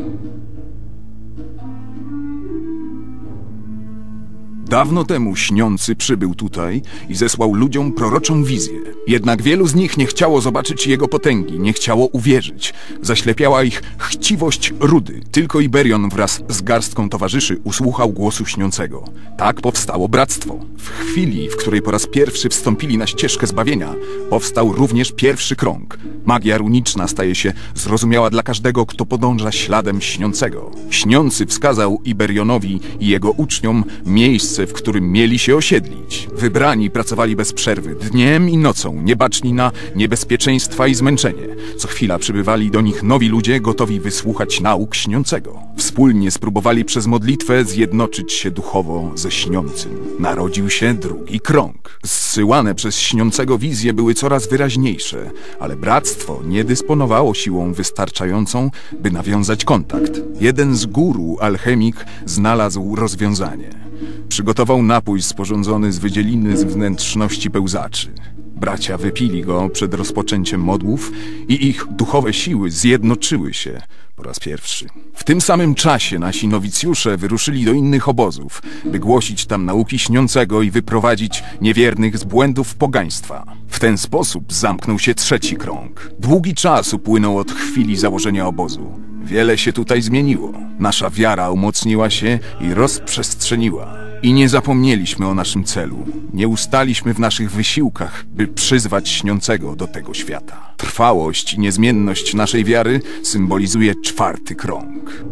Thank you. Dawno temu śniący przybył tutaj i zesłał ludziom proroczą wizję. Jednak wielu z nich nie chciało zobaczyć jego potęgi, nie chciało uwierzyć. Zaślepiała ich chciwość rudy. Tylko Iberion wraz z garstką towarzyszy usłuchał głosu śniącego. Tak powstało bractwo. W chwili, w której po raz pierwszy wstąpili na ścieżkę zbawienia, powstał również pierwszy krąg. Magia runiczna staje się zrozumiała dla każdego, kto podąża śladem śniącego. Śniący wskazał Iberionowi i jego uczniom miejsce, w którym mieli się osiedlić. Wybrani pracowali bez przerwy, dniem i nocą, niebaczni na niebezpieczeństwa i zmęczenie. Co chwila przybywali do nich nowi ludzie, gotowi wysłuchać nauk śniącego. Wspólnie spróbowali przez modlitwę zjednoczyć się duchowo ze śniącym. Narodził się drugi krąg. Zsyłane przez śniącego wizje były coraz wyraźniejsze, ale bractwo nie dysponowało siłą wystarczającą, by nawiązać kontakt. Jeden z guru, alchemik, znalazł rozwiązanie. Przygotował napój sporządzony z wydzieliny z wnętrzności pełzaczy. Bracia wypili go przed rozpoczęciem modłów i ich duchowe siły zjednoczyły się po raz pierwszy. W tym samym czasie nasi nowicjusze wyruszyli do innych obozów, by głosić tam nauki śniącego i wyprowadzić niewiernych z błędów pogaństwa. W ten sposób zamknął się trzeci krąg. Długi czas upłynął od chwili założenia obozu. Wiele się tutaj zmieniło. Nasza wiara umocniła się i rozprzestrzeniła. I nie zapomnieliśmy o naszym celu. Nie ustaliśmy w naszych wysiłkach, by przyzwać śniącego do tego świata. Trwałość i niezmienność naszej wiary symbolizuje czwarty krąg.